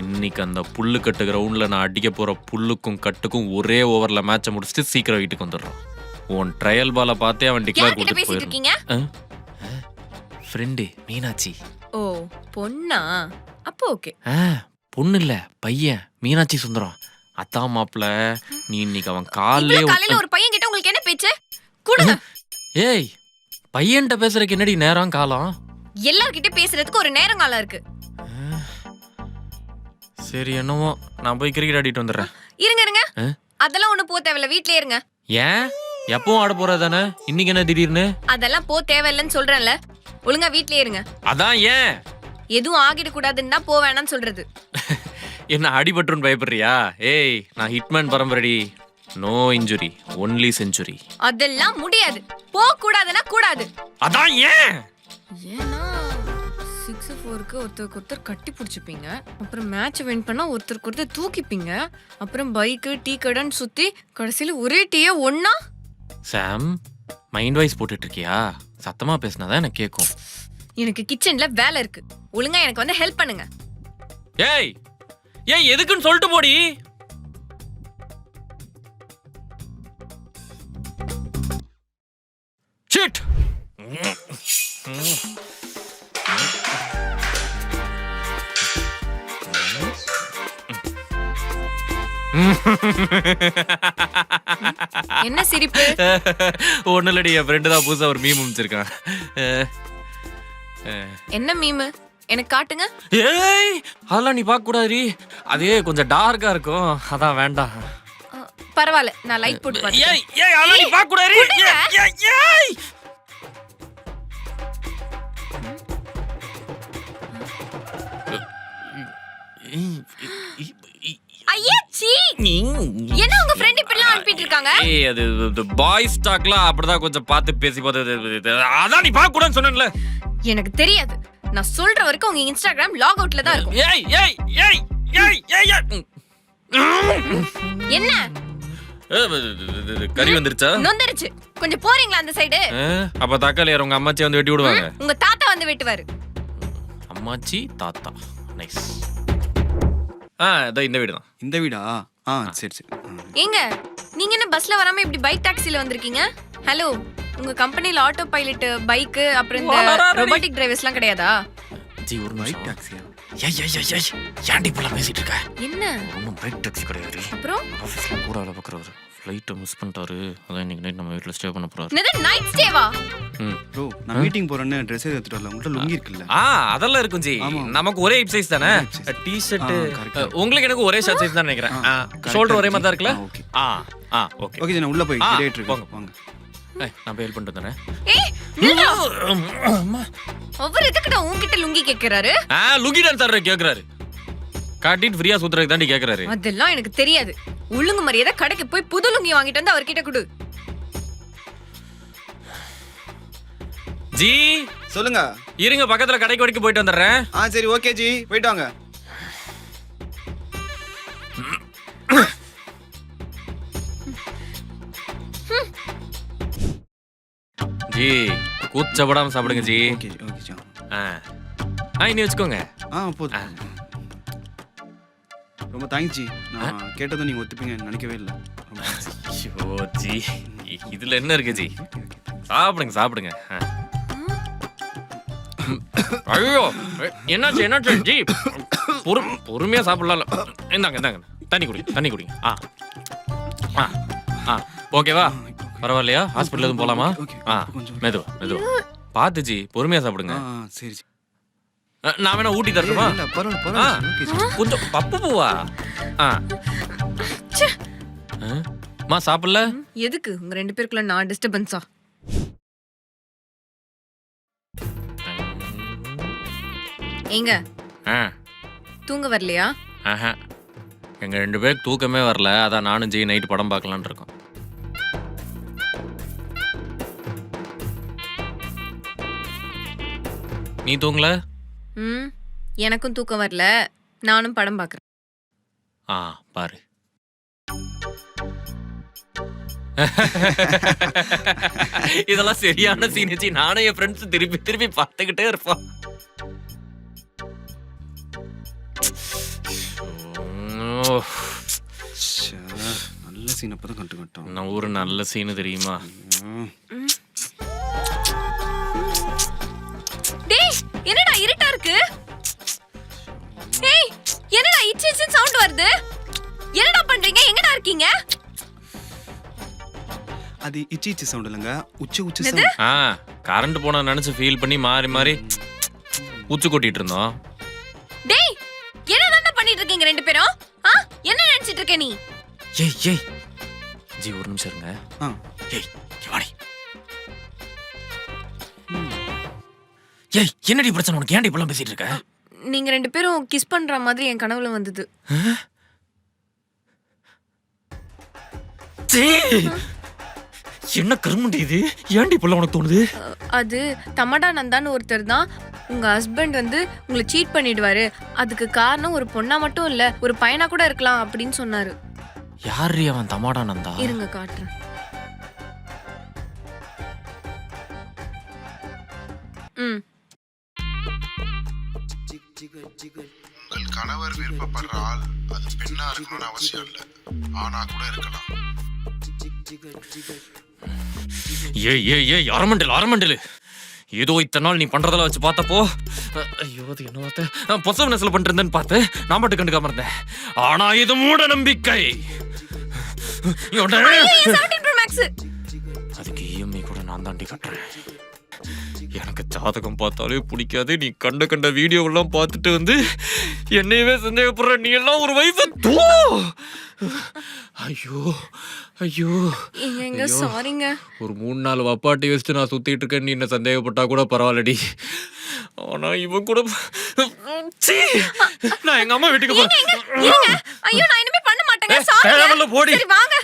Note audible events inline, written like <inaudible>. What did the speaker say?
இன்னைக்கு அந்த புல்லு கட்டு கிரவுண்டில் நான் அடிக்க போகிற புல்லுக்கும் கட்டுக்கும் ஒரே ஓவரில் மேட்சை முடிச்சுட்டு சீக்கிரம் வீட்டுக்கு வந்துடுறான் உன் ட்ரையல் பாலை பார்த்தே அவன் டிக்ளேர் போயிடும் இருக்கீங்க? ஃப்ரெண்டு மீனாட்சி. ஓ பொண்ணா? அப்போ ஓகே. ஆ பொண்ணு இல்ல பையன் மீனாட்சி சுந்தரம். அத்தான் மாப்பிள நீ இன்னைக்கு அவன் காலே இவ்வளவு காலையில ஒரு பையன் கிட்ட உங்களுக்கு என்ன பேச்சு? கொடுங்க. ஏய் பையன்கிட்ட பேசுறதுக்கு என்னடி நேரம் காலம்? எல்லார்கிட்ட பேசுறதுக்கு ஒரு நேரம் காலம் இருக்கு. சரி என்னவோ நான் போய் கிரிக்கெட் ஆடிட்டு வந்துடுறேன். இருங்க இருங்க? அதெல்லாம் ஒண்ணு போ தேவையில்ல. வீட்லயே இருங்க. ஏன்? எப்பவும் ஆட போற தானே? இன்னைக்கு என்ன திடீர்னு? அதெல்லாம் போ தேவையில்லைன்னு சொல்றேன்ல. ஒழுங்கா வீட்லயே இருங்க. அதான் ஏன்? எதுவும் ஆகிட கூடாதுன்னு தான் போ வேணாம்னு சொல்றது. என்ன அடிபட்டுன்னு பயப்படுறியா? ஏய் நான் ஹிட்மேன் பரம்பரடி. நோ இன்ஜுரி ஒன்லி செஞ்சுரி அதெல்லாம் முடியாது. போக கூடாதுன்னா கூடாது. அதான் ஏன்? ஏன்னா சிக்ஸ் ஃபோருக்கு ஒருத்தருக்கு ஒருத்தர் கட்டி பிடிச்சிப்பீங்க. அப்புறம் மேட்ச் வின் பண்ணா ஒருத்தருக்கு ஒருத்தர் தூக்கிப்பீங்க. அப்புறம் பைக்கு டீ கடைன்னு சுத்தி கடைசியில ஒரே டீயே ஒண்ணா? சாம் மைண்ட் வாய்ஸ் போட்டுட்டு இருக்கியா சத்தமா பேசினாதான் எனக்கு கேட்கும் எனக்கு கிச்சன்ல வேலை இருக்கு. ஒழுங்கா எனக்கு வந்து ஹெல்ப் பண்ணுங்க. ஏய்! ஏய் எதுக்குன்னு சொல்லிட்டு போடி! ஷிட் என்ன சிரிப்பு? <laughs> இல்லடி என் ஃப்ரெண்டு தான் புதுசா ஒரு மீம் அமைச்சிருக்கான். என்ன மீமு எனக்கு காட்டுங்க. ஏய் அதெல்லாம் நீ பார்க்க கூடாதுடி அதே கொஞ்சம் டார்க்கா இருக்கும். அதான் வேண்டாம். பரவாயில்ல நான் லைட் போட்டு ஏய் ஏய் அதெல்லாம் நீ பார்க்க கூடாது கொடுங்க. ஏய், ஏய், ஐயே சீ என்ன உங்க ஃப்ரெண்ட் இப்படிலாம் அனுப்பிட்டு இருக்காங்க ஏய் அது பாய்ஸ் டாக்லாம் அப்படிதான் கொஞ்சம் பார்த்து பேசி பார்த்து அதான் நீ பார்க்க கூடாதுன்னு சொன்னேன்ல எனக்கு தெரியாது நான் சொல்ற வரைக்கும் உங்க இன்ஸ்டாகிராம் லாக் அவுட்ல தான் இருக்கும் ஏய் ஏய் ஏய் ஏய் ஏய் என்ன கறி வந்துருச்சா நொந்தரிச்சு கொஞ்சம் போறீங்களா அந்த சைடு அஹ், அப்ப தக்காளி யார் உங்க அம்மாச்சி வந்து வெட்டி விடுவாங்க உங்க தாத்தா வந்து வெட்டுவாரு அம்மாச்சி தாத்தா நைஸ் ஆ இதோ இந்த வீடு தான். இந்த வீடா? ஆ சரி சரி. ஏங்க நீங்க என்ன பஸ்ல வராம இப்படி பைக் டாக்ஸில வந்திருக்கீங்க? ஹலோ உங்க கம்பெனில ஆட்டோ பைலட் பைக் அப்புறம் இந்த. ரொபோட்டிக் டிரைவர்ஸ்லாம் கிடையாதா? ஜி ஒரு பைக் டாக்ஸியா ஏய் ஏய் ஏய் ஏய் ஏன்டி இப்பெல்லாம் பேசிட்டு இருக்க? என்ன? ஒன்றும் பைக் டாக்ஸி கிடையாது. அப்புறம்? ஆஃபீஸில் கூட வேலை பார்க்குறவர் ஃப்ளைட்டை மிஸ் பண்ணிட்டாரு. அதான் இன்னைக்கு நைட் நம்ம வீட்டில் ஸ்டே பண்ண போகிறாரு என்னது நைட் ஸ்டேவா ம். ப்ரோ நான் மீட்டிங் போறேன்னு ட்ரெஸ் எடுத்துட்டு வரல. உங்கள்கிட்ட லுங்கி இருக்குல்ல. ஆ அதெல்லாம் இருக்கும் ஜி. ஆமா. நமக்கு ஒரே ஹிப் சைஸ் தானே. டி ஷர்ட் ஆ, correct. உங்களுக்கு எனக்கு ஒரே ஷர்ட் சைஸ் தான் நினைக்கிறேன். ஆ, correct, ஷோல்டர் ஒரே. மாதிரி தான் இருக்குல்ல? ஆ, okay. ஆ ஆ ஓகே ஓகே நான் உள்ள போய் ஆ, ரெடி ஆயிட்டு போங்க. இருக்கேன் வாங்க. ஏய், நான் போய் ஹெல்ப் பண்ணிட்டு வந்துடுறேன். ஏய். ஒவ்வொரு எதுக்கிட்ட உன்கிட்ட லுங்கி கேக்குறாரு? ஆ லுங்கி டான்ஸ் ஆடுற கேக்குறாரு. காட்டிட்டு ஃப்ரீயா சுத்துறதுக்கு தாண்டி கேக்குறாரு. அதெல்லாம் எனக்கு தெரியாது. ஒழுங்கு மரியாதை கடைக்கு போய் புது லுங்கி வாங்கிட்டு வந்து அவர்கிட்ட கொடு. ஜி சொல்லுங்க. இருங்க பக்கத்துல கடைக்கு வரைக்கும் போயிட்டு வந்துடுறேன். ஆ சரி ஓகே ஜி. போயிட்டு வாங்க. ஜி கூச்சப்படாம சாப்பிடுங்க ஜி. ஓகே ஜி ஆ. ஆ இனி வச்சுக்கோங்க. ஆ போதும். ரொம்ப தேங்க்ஸ் ஜி. நான் கேட்டதும் நீங்க ஒத்துப்பீங்கன்னு நினைக்கவே இல்லை. ஐயோ ஜி. இதுல என்ன இருக்கு ஜி? சாப்பிடுங்க சாப்பிடுங்க. ஆ. ஐயோ என்னாச்சு என்னாச்சு ஜி? பொறு பொறுமையா சாப்பிடலாம் இந்தாங்க இந்தாங்க. தண்ணி குடிங்க தண்ணி குடிங்க. ஆ. ஆ ஆ. ஓகேவா? பரவாயில்லையா? ஹாஸ்பிட்டல் எதுவும் போலாமா? ஓகே, ஆ கொஞ்சம் மெதுவா மெதுவா. பார்த்து ஜி பொறுமையா சாப்பிடுங்க. சரி நான் வேணா ஊட்டி தரட்டுமா? ஜி கொஞ்சம் பப்பு பூவா? ஆ. ஆ? மா சாப்பிடல? எதுக்கு? உங்க ரெண்டு பேருக்குள்ள நான் டிஸ்டர்பன்ஸா ஏங்க ஆ. தூங்க வரலையா? ஆஹா. எங்க ரெண்டு பேருக்கு தூக்கமே வரல. அதான் நானும் ஜெய் நைட் படம் பார்க்கலான்னு இருக்கோம். நீ தூங்கல? ம் எனக்கும் தூக்கம் வரல. நானும் படம் பார்க்கறேன் ஆ பாரு. இதெல்லாம் சரியான சீனச்சி நானும் என் ஃப்ரெண்ட்ஸ் திருப்பி திருப்பி பார்த்துக்கிட்டே இருப்போம் நல்ல சீன் அப்பதான் கண்டு கட்டோம் நான் ஒரு நல்ல சீனு தெரியுமா? என்னடா இருட்டா இருக்கு? டேய் என்னடா இச்சின்னு சவுண்ட் வருது? என்னடா பண்றீங்க? எங்கடா இருக்கீங்க? அது இச்சி இச்சி சவுண்ட் இல்லைங்க. உச்ச உச்ச? சவுண்ட் ஆ கரண்ட் போனா நினைச்சு ஃபீல் பண்ணி மாறி மாறி உச்சு கொட்டிட்டு இருந்தோம். டேய் என்னதான்டா பண்ணிட்டு இருக்கீங்க ரெண்டு பேரும்? ஆ என்ன நினைச்சிட்டு இருக்க நீ? ஏய் ஏய். ஜி ஒரு நிமிஷம் இருங்க. ஆ. ஏய் ஏய் என்னடி பிரச்சனை? உனக்கு ஏன்டி இப்பெல்லாம் பேசிட்டு இருக்க? நீங்க ரெண்டு பேரும் கிஸ் பண்ற மாதிரி என் கனவுல வந்தது! என்ன கருமண்டி இது? ஏன்டி இப்பெல்லாம் உனக்கு தோணுது? அது தமடா நந்தான்னு ஒருத்தர் தான் உங்க ஹஸ்பண்ட் வந்து உங்களை சீட் பண்ணிடுவாரு. அதுக்கு காரணம் ஒரு பொண்ணா மட்டும் இல்ல ஒரு பையனா கூட இருக்கலாம் அப்படின்னு சொன்னாரு. யாரு அவன் தமாடானந்தா இருங்க காட்டுறேன். ம். உங்கள் கணவர் விருப்பப்படுற ஆள் அது பெண்ணா இருக்கணும்னு அவசியம் இல்லை. ஆணா கூட இருக்கலாம். ஏய் ஏய் ஏய் அரமண்டல் அரமண்டல் ஏதோ இத்தனை நாள் நீ பண்றதெல்லாம் வச்சு பார்த்தப்போ ஐயோ அது என்ன வார்த்தை? பொசவனஸ்ல பண்ணிருந்தேன்னு பார்த்தேன். நான் மட்டும் கண்டுக்காம இருந்தேன். ஆனா இது மூட நம்பிக்கை. அதுக்கு இஎம்ஐ கூட நான் தாண்டி கட்டுறேன். எனக்கு ஜாதகம் பார்த்தாலே பிடிக்காது நீ கண்ட கண்ட வீடியோ எல்லாம் பார்த்துட்டு வந்து என்னையவே சந்தேகப்படுற. நீ எல்லாம் ஒரு வயசு தூ! ஐயோ ஐயோ எங்க. சாரிங்க. ஒரு மூணு நாள் வப்பாட்டி வச்சுட்டு நான் சுத்திட்டு இருக்கேன். நீ என்ன சந்தேகப்பட்டா கூட பரவாயில்லடி. ஆனா இவன் கூட! நான் எங்க அம்மா வீட்டுக்கு போறேன் ஐயோ நான் இனிமே பண்ண மாட்டேங்க. சாரி போடி. சரி வாங்க.